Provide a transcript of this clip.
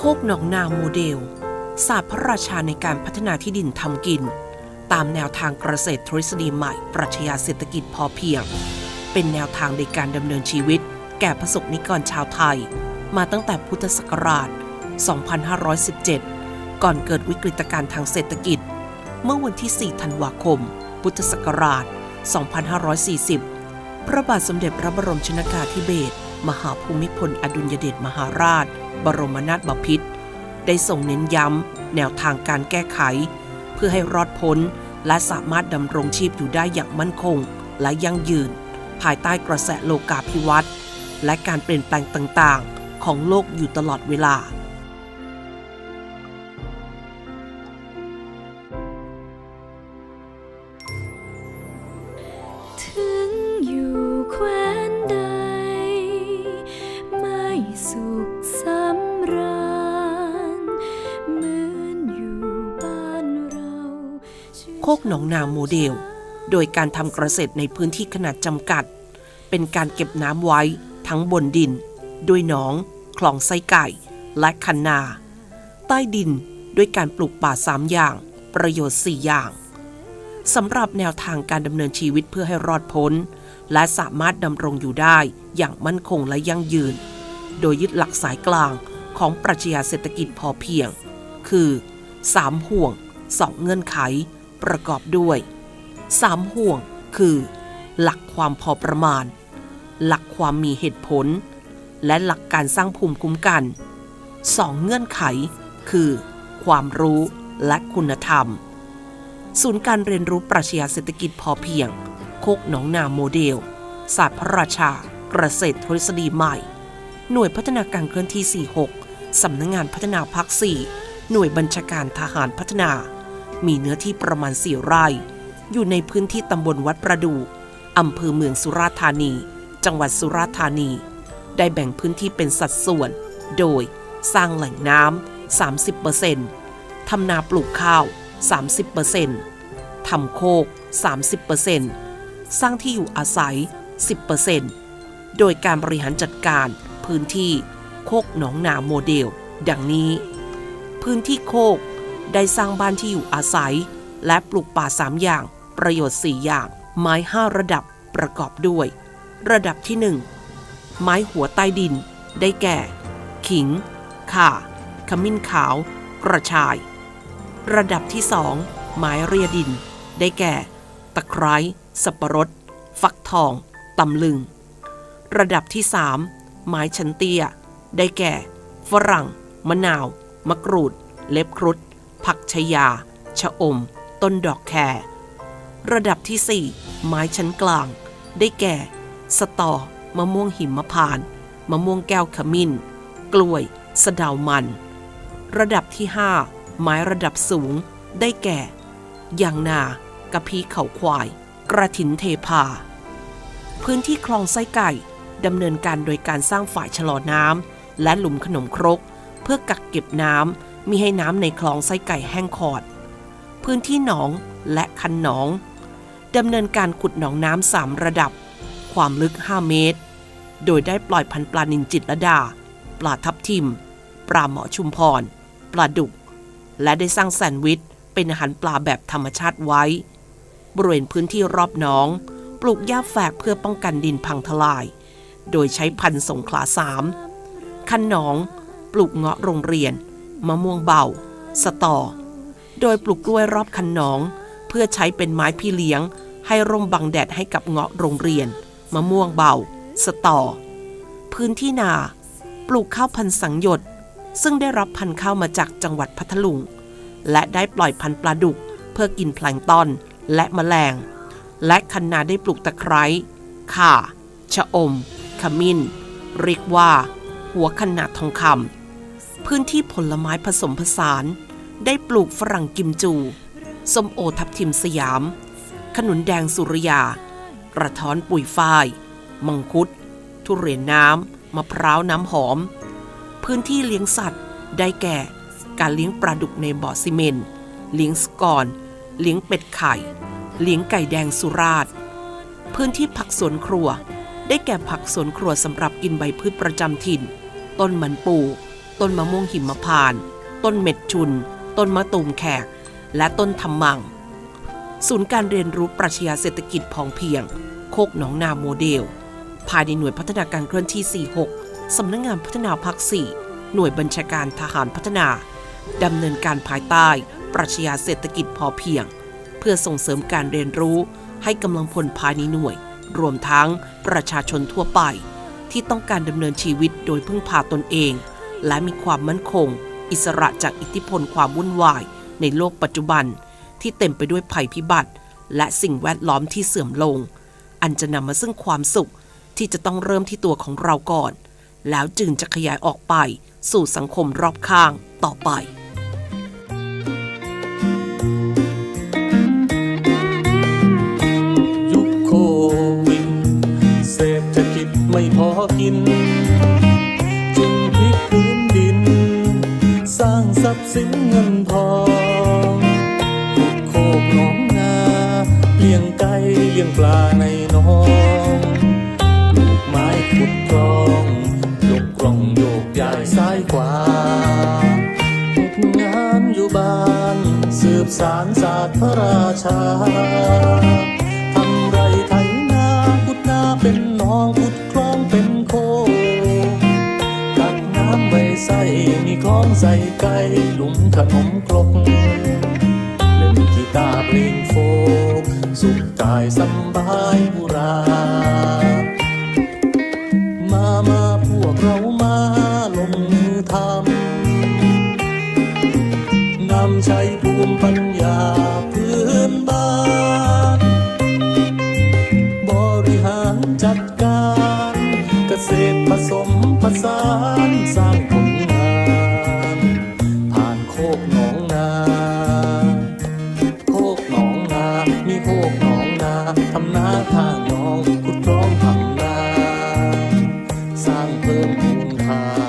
โคกหนองนาโมเดล ศาสตร์พระราชาในการพัฒนาที่ดินทำกิน ตามแนวทางเกษตรทฤษฎีใหม่ ปรัชญาเศรษฐกิจพอเพียง เป็นแนวทางในการดำเนินชีวิต แก่ประสบนิกรชาวไทย มาตั้งแต่พุทธศักราช 2517 ก่อนเกิดวิกฤตการณ์ทางเศรษฐกิจ เมื่อวันที่ 4 ธันวาคม พุทธศักราช 2540 พระบาทสมเด็จพระบรมชนากาธิเบศรมหาภูมิพลอดุลยเดชมหาราช บรมนาถบพิตรได้ส่งเน้นย้ำแนวทางการแก้ไข เพื่อให้รอดพ้น และสามารถดำรงชีพอยู่ได้อย่างมั่นคง และยั่งยืน ภายใต้กระแสโลกาภิวัตน์และการเปลี่ยนแปลงต่างๆ ของโลกอยู่ตลอดเวลา กหนองนาโมเดล โดยการทำเกษตรในพื้นที่ขนาดจำกัด เป็นการเก็บน้ำไว้ทั้งบนดิน ด้วยหนอง คลองไส้ไก่ และคันนา ใต้ดินด้วยการปลูกป่าสามอย่าง ประโยชน์4อย่างสำหรับแนวทางการดำเนินชีวิตเพื่อให้รอดพ้น และสามารถดำรงอยู่ได้อย่างมั่นคงและยั่งยืน โดยยึดหลักสายกลางของปรัชญาเศรษฐกิจพอเพียง คือ 3 ห่วง 2 เงื่อนไข ประกอบด้วย3ห่วงคือ หลักความพอประมาณ หลักความมีเหตุผล และหลักการสร้างภูมิคุ้มกัน2เงื่อนไข คือ ความรู้และคุณธรรม ศูนย์การเรียนรู้ปรัชญาเศรษฐกิจพอเพียง โคกหนองนาโมเดล ศาสตร์พระราชา เกษตรทฤษฎีใหม่ หน่วยพัฒนาการเคลื่อนที่ 46 สำนักงงานพัฒนาภาค 4 หน่วยบัญชาการทหารพัฒนา มีเนื้อที่ประมาณ4ไร่ อยู่ในพื้นที่ตำบลวัดประดูอำเภอเมืองสุราษฎร์ธานี จังหวัดสุราษฎร์ธานี ได้แบ่งพื้นที่เป็นสัดส่วน โดยสร้างแหล่งน้ำ 30%ทำนาปลูกข้าว 30%ทำโคก 30%สร้างที่อยู่อาศัย 10%โดยการบริหารจัดการพื้นที่โคกหนองนาโมเดล ดังนี้ พื้นที่โคก ได้สร้างบ้านที่อยู่อาศัย และปลูกป่า3อย่าง ประโยชน์4อย่าง ไม้5ระดับประกอบด้วย ระดับที่1ไม้หัวใต้ดิน ได้แก่ ขิง ข่า ขมิ้นขาว กระชาย ระดับที่2ไม้เรียดิน ได้แก่ ตะไคร้ สับปะรด ฟักทอง ตำลึง ระดับที่3ไม้ชันเตีย ได้แก่ ฝรั่ง มะนาว มะกรูด เล็บครุฑ ผักชยา ชะอม ต้นดอกแครระดับที่ 4 ไม้ชั้นกลาง ได้แก่ สตอ มะม่วงหิมพานต์มะม่วงแก้วขมิ้น กล้วย สะเดามัน ระดับที่ 5 ไม้ระดับสูง ได้แก่ยางนากะพีเขาควาย กระถินเทพา พื้นที่คลองไส้ไก่ดำเนินการโดยการสร้างฝ่ายชะลอน้ำและหลุมขนมครก เพื่อกักเก็บน้ำ มิให้น้ำในคลองไส้ไก่แห้งขอด พื้นที่หนองและคันหนองดำเนินการขุดหนองน้ำสามระดับ ความลึก 5 เมตร โดยได้ปล่อยพันธ์ปลานินจิตรลดา ปลาทับทิม ปลาหมอชุมพร ปลาดุก และได้สร้างแซนด์วิช เป็นอาหารปลาแบบธรรมชาติไว้ บริเวณพื้นที่รอบหน้อง ปลูกหญ้าแฝกเพื่อป้องกันดินพังทลาย โดยใช้พันธุ์สงขลาสามคันหนอง ปลูกเงาะโรงเรียน มะม่วงเบา สตอ โดยปลูกกล้วยรอบคันหนอง เพื่อใช้เป็นไม้พี่เลี้ยง ให้ร่มบังแดดให้กับเงาะโรงเรียน มะม่วงเบา สตอ พื้นที่นา ปลูกข้าวพันสังยดซึ่งได้รับพันธุ์ข้าวมาจากจังหวัดพัทลุง และได้ปล่อยพันธุ์ปลาดุก เพื่อกินแพลงก์ตอนและแมลง และคันนาได้ปลูกตะไคร้ข่า ชะอม ขมิ้น เรียกว่า หัวขนาดทองคำ พื้นที่ผลไม้ผสมผสาน ได้ปลูกฝรั่งกิมจู ส้มโอทับทิมสยาม ขนุนแดงสุริยา กระท้อนปุยฝ้าย มังคุด ทุเรียนน้ำ มะพร้าวน้ำหอม พื้นที่เลี้ยงสัตว์ ได้แก่ การเลี้ยงปลาดุกในบ่อซีเมนต์ เลี้ยงสกอน เลี้ยงเป็ดไข่ เลี้ยงไก่แดงสุราษฎร์ พื้นที่ผักสวนครัว ได้แก่ผักสวนครัวสำหรับกินใบพืชประจำถิ่น ต้นมันปู ต้นมะม่วงหิมพานต์ต้นเม็ดชุน ต้นมะตูมแขก และต้นทำมัง ศูนย์การเรียนรู้ปรัชญาเศรษฐกิจพองเพียง โคกหนองนาโมเดล ภายในหน่วยพัฒนาการเคลื่อนที่ 46 สำนักงงานพัฒนาภาค4หน่วยบัญชาการทหารพัฒนาดำเนินการภายใต้ ปรัชญาเศรษฐกิจพอเพียง เพื่อส่งเสริมการเรียนรู้ให้กำลังพลภายในหน่วย รวมทั้งประชาชนทั่วไป ที่ต้องการดำเนินชีวิตโดยพึ่งพาตนเอง และมีความมั่นคง อิสระจากอิทธิพลความวุ่นวาย ในโลกปัจจุบัน ที่เต็มไปด้วยภัยพิบัติ และสิ่งแวดล้อมที่เสื่อมลง อันจะนำมาซึ่งความสุขที่จะต้องเริ่มที่ตัวของเราก่อน แล้วจึงจะขยายออกไปสู่สังคมรอบข้างต่อไป สินเงินทองขุดโคกหนองนาเลี้ยงไก่เลี้ยงปลาในน้องปลูกไม้ขุดคลองยกกล่องโยกย้ายซ้ายขวาเฮ็ดงานอยู่บ้าน สืบสารศาสตร์พระราชา คลองใส่ไก่หลุมขนมครกเล่นกีตาร์เพลงโฟกสุขกายสบายบุรา มามาพวกเรามาลงมือทำนำใช้ภูมิปัญญาพื้นบ้าน บริหารจัดการ เกษตรผสมผสานสร้าง uh,